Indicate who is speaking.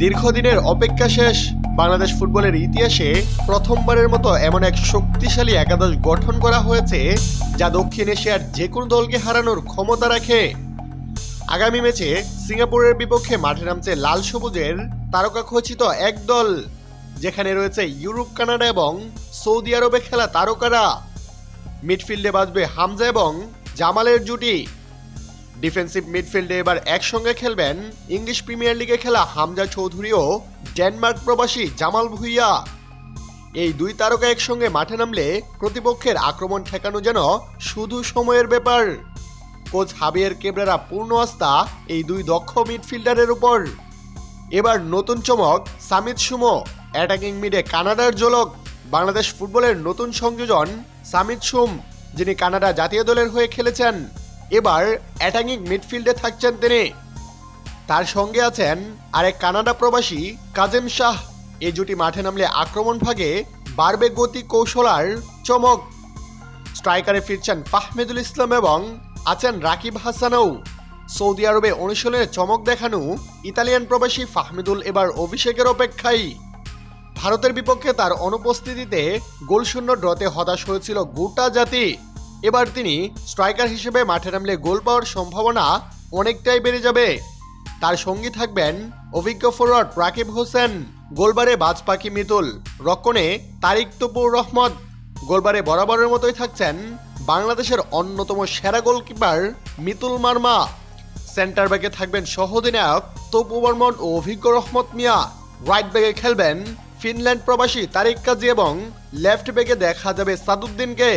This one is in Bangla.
Speaker 1: দীর্ঘদিনের অপেক্ষা শেষ বাংলাদেশ ফুটবলের ইতিহাসে প্রথমবারের মতো এমন এক শক্তিশালী একাদশ গঠন করা হয়েছে যা দক্ষিণ এশিয়ার যে কোনো দলকে হারানোর ক্ষমতা রাখে। আগামী ম্যাচে সিঙ্গাপুরের বিপক্ষে মাঠে নামছে লাল সবুজের তারকা খচিত এক দল, যেখানে রয়েছে ইউরোপ, কানাডা এবং সৌদি আরবে খেলা তারকারা। মিডফিল্ডে বাজবে হামজা এবং জামালের জুটি। ডিফেন্সিভ মিডফিল্ডে এবার একসঙ্গে খেলবেন ইংলিশ প্রিমিয়ার লিগে খেলা হামজা চৌধুরী ও ডেনমার্ক প্রবাসী জামাল ভুইয়া। এই দুই তারকা একসঙ্গে মাঠে নামলে প্রতিপক্ষের আক্রমণ ঠেকানো যেন শুধু সময়ের ব্যাপার। কোচ হাবিয়ের কেবরারা পূর্ণ আস্থা এই দুই দক্ষ মিডফিল্ডারের উপর। এবার নতুন চমক সামিত সুমো অ্যাটাকিং মিডে কানাডার ঝলক। বাংলাদেশ ফুটবলের নতুন সংযোজন সামিত সুম, যিনি কানাডা জাতীয় দলের হয়ে খেলেছেন। এবার অ্যাটাকিং মিডফিল্ডে থাকছেন তিনি। তার সঙ্গে আছেন আরেক কানাডা প্রবাসী কাজেম শাহ। এই জুটি মাঠে নামলে আক্রমণ ভাগে বাড়বে গতি কৌশল আর চমক স্ট্রাইকারে ফিরছেন ফাহমেদুল ইসলাম এবং আছেন রাকিব হাসানও। সৌদি আরবে অনুশীলনে চমক দেখানো ইতালিয়ান প্রবাসী ফাহমিদুল এবার অভিষেকের অপেক্ষায়। ভারতের বিপক্ষে তার অনুপস্থিতিতে গোলশূন্য ড্রতে হতাশ হয়েছিল গোটা জাতি। এবার তিনি স্ট্রাইকার হিসেবে মাঠে নামলে গোল পাওয়ার সম্ভাবনা অনেকটাই বেড়ে যাবে। তার সঙ্গী থাকবেন অভিজ্ঞ ফরোয়ার্ড রাকিব হোসেন, গোলবারে বাজ পাখি মিতুল রক্ষণে তারিক তপুর রহমত। গোলবারে বরাবরের মতোই থাকছেন বাংলাদেশের অন্যতম সেরা গোলকিপার মিতুল মার্মা। সেন্টার ব্যাকে থাকবেন সহধিনায়ক তপু বর্মন ও অভিজ্ঞ রহমত মিয়া। রাইট ব্যাগে খেলবেন ফিনল্যান্ড প্রবাসী তারিক কাজী এবং লেফট ব্যাগে দেখা যাবে সাদুদ্দিনকে।